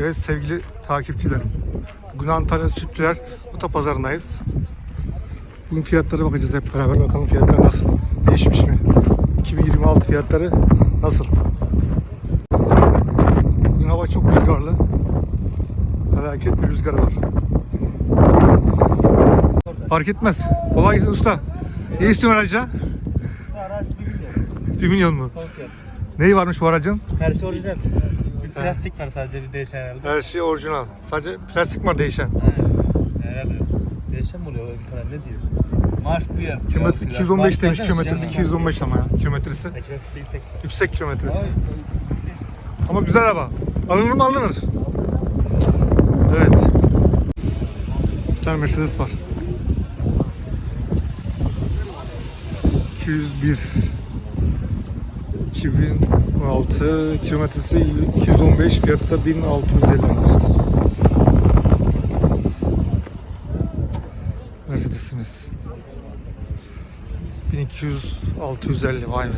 Evet sevgili takipçilerim. Bugün Antalya Sütçüler Otopazarı'ndayız. Bugün fiyatlara bakacağız hep beraber. Bakalım fiyatlar nasıl? Değişmiş mi? 2026 fiyatları nasıl? Bugün hava çok rüzgarlı. Felaket bir rüzgar var. Fark etmez. Kolay gelsin usta. Ne istiyorsun araca? Araç 1 milyon. 1 milyon mu? Neyi varmış bu aracın? Her şey orijinal. Plastik var sadece bir değişen herhalde. Her şey orijinal. Sadece plastik var değişen. Herhalde. Değişen mi oluyor ne diyor? Marş bir yer. Kilometre 215 demiş kilometresi yapacağız 215 ama ya kilometresi. Ekmeksi yüksek. Yüksek kilometresi. Ama güzel araba. Alınır mı alınır. Evet. Bir tane Mercedes var. 201 2016 kilometresi 215 fiyatı da 1650 arkadaşlar. Mercedes'imiz. 1200 650 vay be.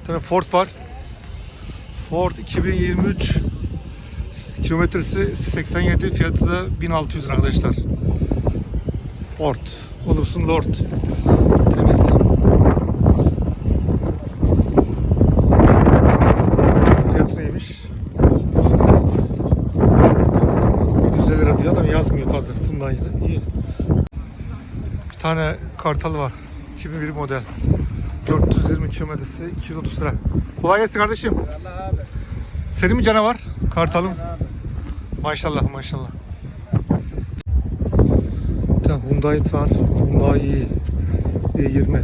Bir tane Ford var. Ford 2023 kilometresi 87 fiyatı da 1600 lira arkadaşlar. Ford. Olursun Lord. Temiz. Fiyatı neymiş? 750 lira diyor ama yazmıyor fazla. Hyundai'de. İyi. Bir tane kartal var. 2001 model. 420 kilometresi 230 lira. Kolay gelsin kardeşim. Allah abi. Senin mi canavar? Kartalım. Maşallah maşallah. Tane Hyundai var. Hyundai i i20.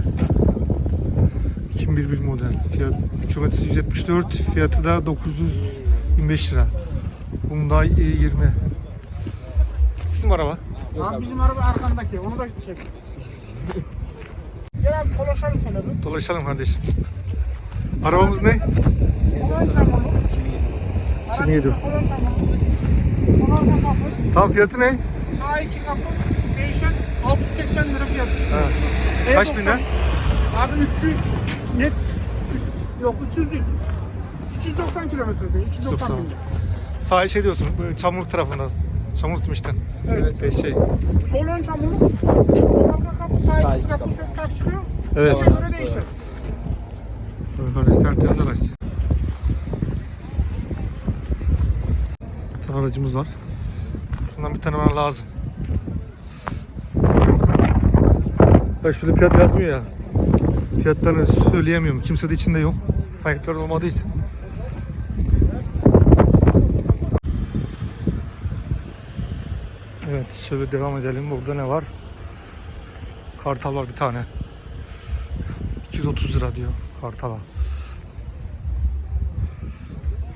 2001 model. Fiyat kilometresi 174. Fiyatı da 925 lira. Hyundai i20. Sizin araba? Abi bizim araba arkandaki, onu da çek. Dolaşalım şöyle bir. Dolaşalım kardeşim. Arabamız ne? Çamurlu. 27. Solan çamurlu. Sol arka kapı, Tam fiyatı ne? sağ iki kapı, değişen 680 lira fiyat düşüyor. Ha. Kaç bin lira? Abi 300 net, yok 300 değil. 390 kilometrede, 390 90. bin. Sağ şey diyorsun, bu çamur tarafında. Çamur tutmuştan. Evet. Ee, şey. Sol ön çamurlu, sol arka kapı, sağ ikisi kapı sök tak çıkıyor. Evet. Ona göre değişir. Böyle tertemiz araç. Bir tane aracımız var. Şundan bir tane bana lazım. Ya şurada fiyat yazmıyor ya. Fiyatlarını söyleyemiyorum. Kimse de içinde yok. Sahipler olmadığı için. Evet şöyle devam edelim. Burada ne var? Kartal var bir tane. 230 lira diyor kartala.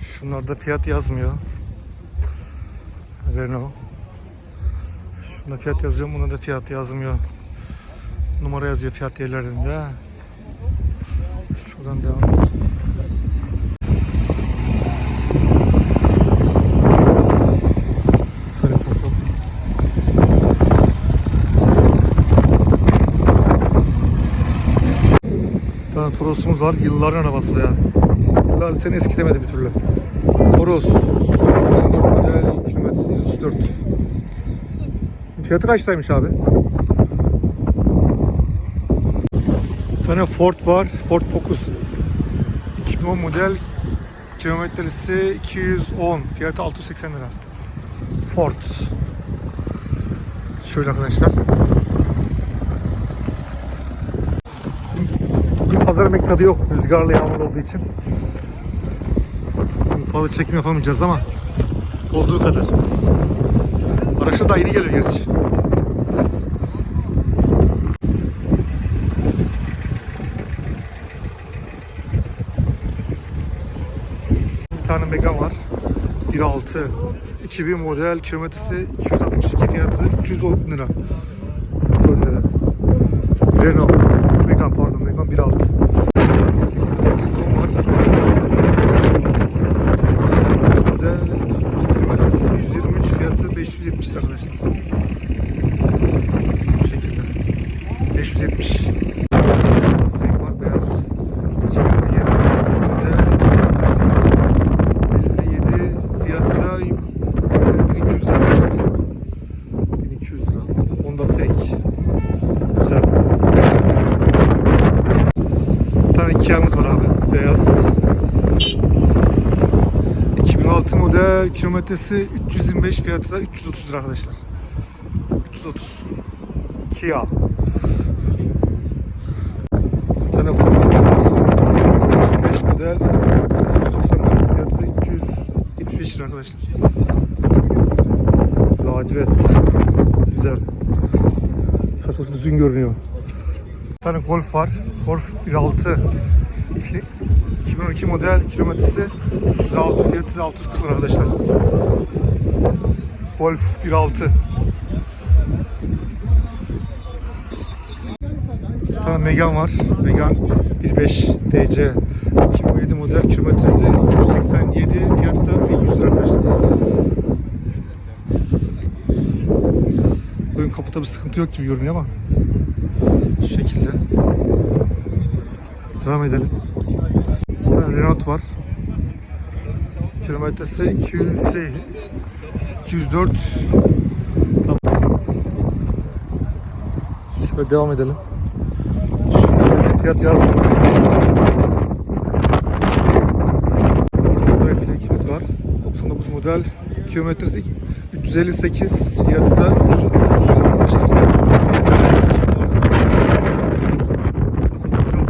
Şunlarda fiyat yazmıyor. Renault. Şunda fiyat yazıyor, bunda da fiyat yazmıyor. Numara yazıyor fiyat yerlerinde. Şuradan devam. Şöyle tane Toros'umuz var. Yılların arabası ya. Yıllar seni eskitemedi bir türlü. Toros. 94 model kilometresi 134. Fiyatı kaçtaymış abi? Bir tane Ford var. Ford Focus. 2010 model kilometresi 210. Fiyatı 680 lira. Ford. Şöyle arkadaşlar. Pazar emek tadı yok. Rüzgarlı yağmur olduğu için. Fazla çekim yapamayacağız ama olduğu kadar. Araçta da yeni geliyor gerçi. Bir tane Megane var. 1.6 2000 model kilometresi 262 fiyatı 310 lira. 310 lira. Renault. Megane pardon Megane 1.6. okyanus var abi. Beyaz. 2006 model kilometresi 325 fiyatı da 330 arkadaşlar. 330. Kia. Bir tane Ford Focus var. 25 model Ford 194 fiyatı da 375 lira arkadaşlar. Lacivert. Güzel. Kasası düzgün görünüyor. Tane Golf var. Golf 1.6. 2 2012 model kilometresi 306 fiyatı da 640 lira arkadaşlar. Golf 1.6. Bir tane Megane var. Megane 1.5 DC 2017 model kilometresi 187 fiyatı da 1100 lira arkadaşlar. Ön kaputa bir sıkıntı yok gibi görünüyor ama şekilde. Devam edelim. Bir tane Renault var. Kilometresi 200 şey, 204 tamam. Şöyle devam edelim. Şurada bir fiyat yazmıyor. Burada S2'miz var. 99 model. Kilometresi 358 fiyatı da 330 arkadaşlar. Kasası güzel.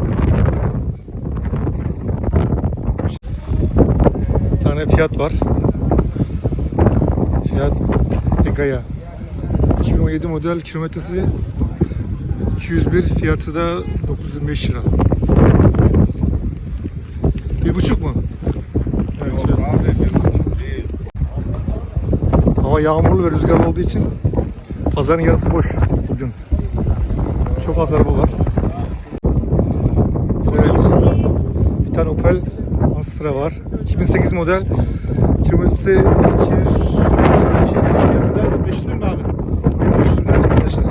Fiyat var. Fiyat Egea. 2017 model kilometresi 201 fiyatı da 925 lira. Bir buçuk mu? Evet. Yok abi. Hava yağmurlu ve rüzgarlı olduğu için pazarın yarısı boş bugün. Çok az araba var. Evet. Bir tane Opel Astra var. 2008 model. Kilometresi 200 fiyatı da 500 bin mi abi? 500 bin arkadaşlar.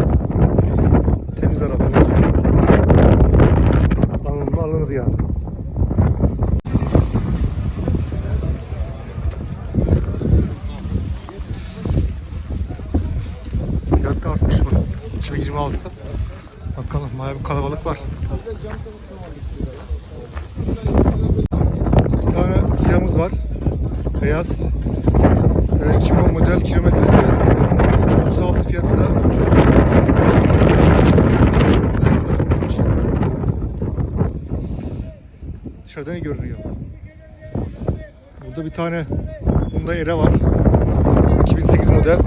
Temiz araba. Alınır mı alınır yani. Fiyat da artmış mı? 2026'da. Bakalım bayağı bir kalabalık var. Bir tane Kia'mız var. Beyaz. Ee, 2010 model kilometresi 336 fiyatı da 300. Dışarıdan iyi görünüyor. Burada bir tane bunda ere var. 2008 model.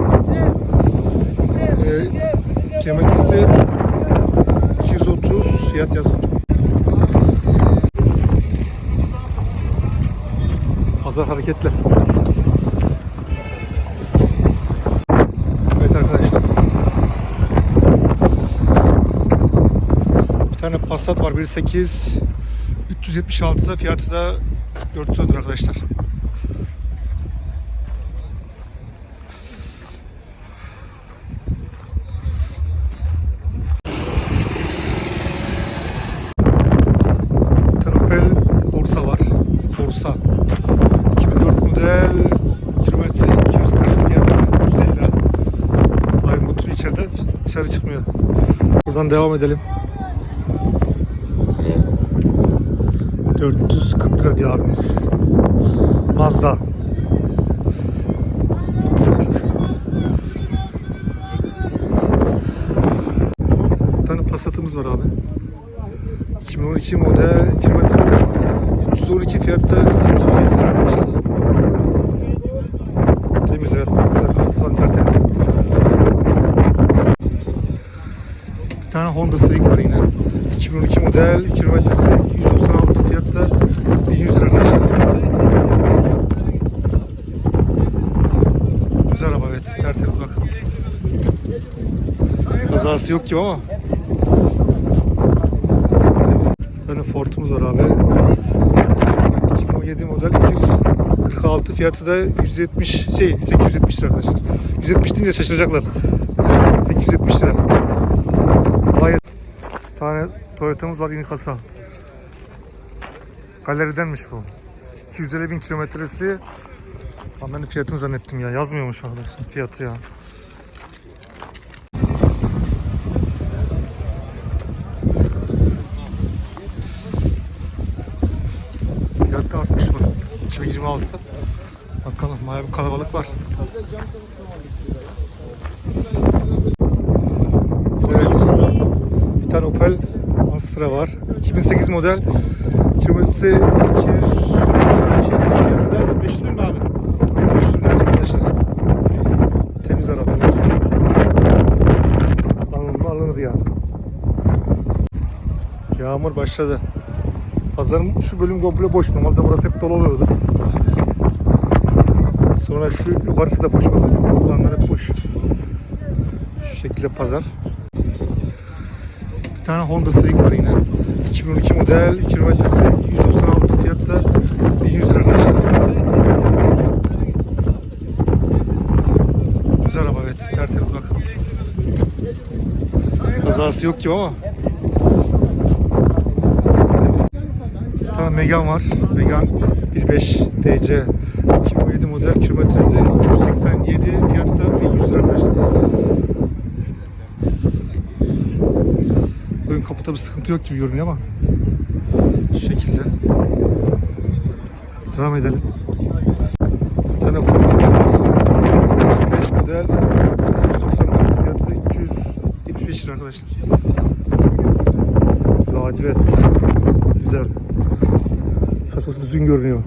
Ee, kilometresi 230 fiyat yazıyor. Pazar hareketli. Evet arkadaşlar. Bir tane Passat var 1.8 376'da fiyatı da 400 lira arkadaşlar. Bir tane Opel Corsa var. Corsa. 2004 model kilometresi 240 fiyatı 150 lira. Ay motoru içeride dışarı çıkmıyor. Buradan devam edelim. 440 lira diyor abimiz. Mazda. 440. Bir tane Passat'ımız var abi. 2012 model kilometresi 312 fiyatı da 850 lira. Temiz evet. Güzel kasası falan. Bir tane Honda Civic var yine. 2012 model kilometresi 196 fiyatı da 1100 lira arkadaşlar. Güzel araba evet. Tertemiz bakın. Kazası yok gibi ama. Bir tane Ford'umuz var abi. 2017 model 246 fiyatı da 170 şey 870 lira arkadaşlar. 170 deyince şaşıracaklar. 870 lira. Vay bir tane Toyota'mız var kasa. Galeridenmiş bu. 250 bin kilometresi. Lan ben de fiyatını zannettim ya. Yazmıyormuş arkadaşlar fiyatı ya. Fiyat da artmış mı? 2026'da. Bakalım bayağı bir kalabalık var. Evet. Bir tane Opel Astra var. 2008 model. Kilometresi 200 fiyatı da 500 bin mi abi? 500 bin arkadaşlar. Temiz araba. Alınır alınır yani. Yağmur başladı. Pazarın şu bölüm komple boş. Normalde burası hep dolu oluyordu. Sonra şu yukarısı da boş bakın. Bunlar hep boş. Şu şekilde pazar. Tane Honda Civic var yine. 2012 model, kilometresi 196 fiyatı da 1100 lira. Güzel araba evet, tertemiz bak. Kazası yok gibi ama. Bir tane Megan var. Megan 1.5 DC 2017 model kilometresi 187 fiyatı da 1100 lira arkadaşlar. Ön kapıda bir sıkıntı yok gibi görünüyor ama şu şekilde. Devam edelim. Bir tane Ford Focus var. 2005 model kilometresi 194 fiyatı da 275 lira arkadaşlar. Lacivert. Güzel. Kasası düzgün görünüyor.